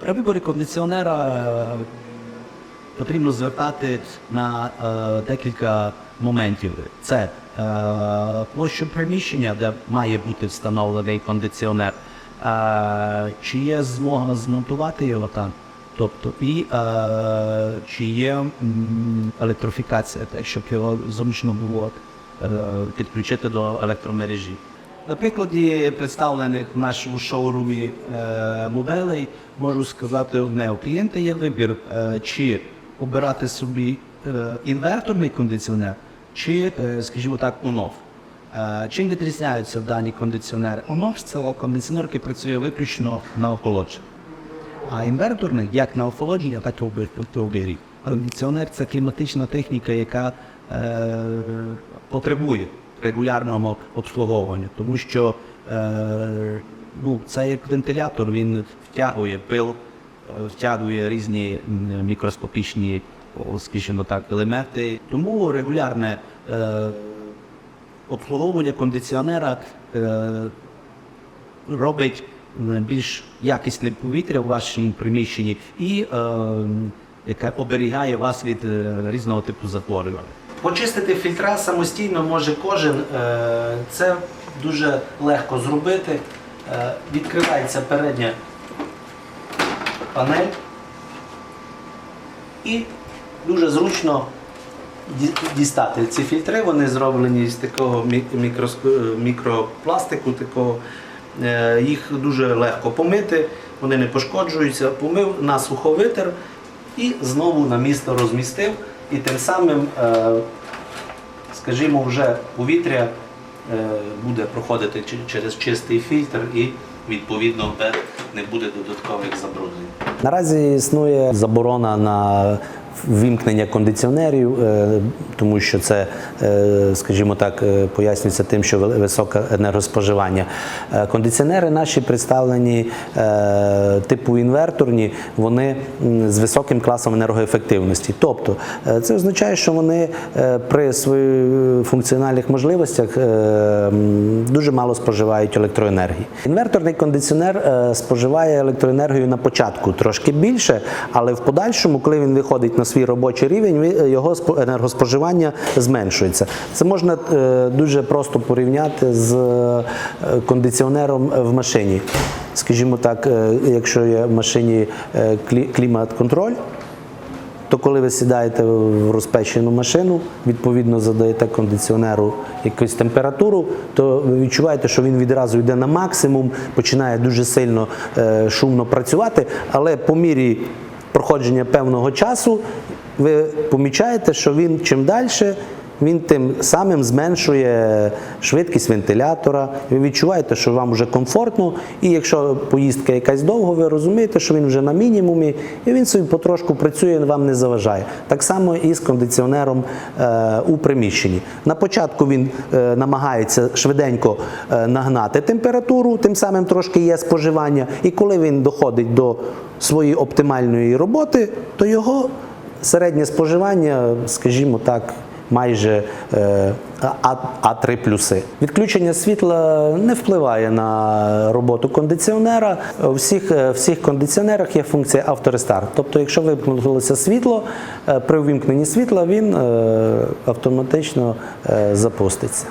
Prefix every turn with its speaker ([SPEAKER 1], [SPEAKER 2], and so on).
[SPEAKER 1] При виборі кондиціонера потрібно звертати на декілька моментів. Це площу приміщення, де має бути встановлений кондиціонер, чи є змога змонтувати його там, тобто і е, чи є м, електрифікація, так, щоб його зручно було е, підключити до електромережі. На прикладі представлених в нашому шоурумі е, моделей можу сказати одне: у клієнта є вибір, е, чи обирати собі е, інверторний кондиціонер, чи, скажімо так, ОНОВ. Е, чим відрізняються дані кондиціонери? ОНОВ це кондиціонер, який працює виключно на охолодження. А інверторний, як на охолодження, так і обігрів. Кондиціонер це кліматична техніка, яка е, потребує регулярного обслуговування, тому що е, ну, це як вентилятор, він втягує пил, втягує різні мікроскопічні, скажімо так, елементи. Тому регулярне е, обслуговування кондиціонера е, робить більш якісне повітря в вашому приміщенні і е, яке оберігає вас від е, різного типу захворювань. Почистити фільтра самостійно може кожен. Е, це дуже легко зробити. Е, відкривається передня панель і дуже зручно дістати ці фільтри. Вони зроблені з такого мікропластику. Такого. Е, Їх дуже легко помити, вони не пошкоджуються. Помив на суховитер і знову на місто розмістив. І тим самим, е, скажімо, вже повітря е, буде проходити через чистий фільтр і відповідно не буде додаткових забруднень.
[SPEAKER 2] Наразі існує заборона на вимкнення кондиціонерів, е, тому що це, е, скажімо так, е, пояснюється тим, що високе енергоспоживання. Кондиціонери наші представлені типу інверторні, вони з високим класом енергоефективності. Тобто це означає, що вони при своїх функціональних можливостях дуже мало споживають електроенергії. Інверторний кондиціонер е, споживає електроенергію на початку трошки більше, але в подальшому, коли він виходить на свій робочий рівень, його енергоспоживання зменшується. Це можна е, дуже просто порівняти з е, кондиціонером в машині. Скажімо так, е, якщо є в машині е, клімат-контроль, то коли ви сідаєте в розпечену машину, відповідно задаєте кондиціонеру якусь температуру, то ви відчуваєте, що він відразу йде на максимум, починає дуже сильно е, шумно працювати, але по мірі проходження певного часу ви помічаєте, що він чим далі. Він тим самим зменшує швидкість вентилятора. Ви відчуваєте, що вам вже комфортно, і якщо поїздка якась довго, ви розумієте, що він вже на мінімумі, і він собі потрошку працює, вам не заважає. Так само і з кондиціонером е, у приміщенні. На початку він е, намагається швиденько е, нагнати температуру, тим самим трошки є споживання. І коли він доходить до своєї оптимальної роботи, то його середнє споживання, скажімо так, майже е, А- А3 плюси. Відключення світла не впливає на роботу кондиціонера. У всіх, е, всіх кондиціонерах є функція авторестарт. Тобто, якщо вимкнулося світло, е, при увімкненні світла він автоматично запуститься.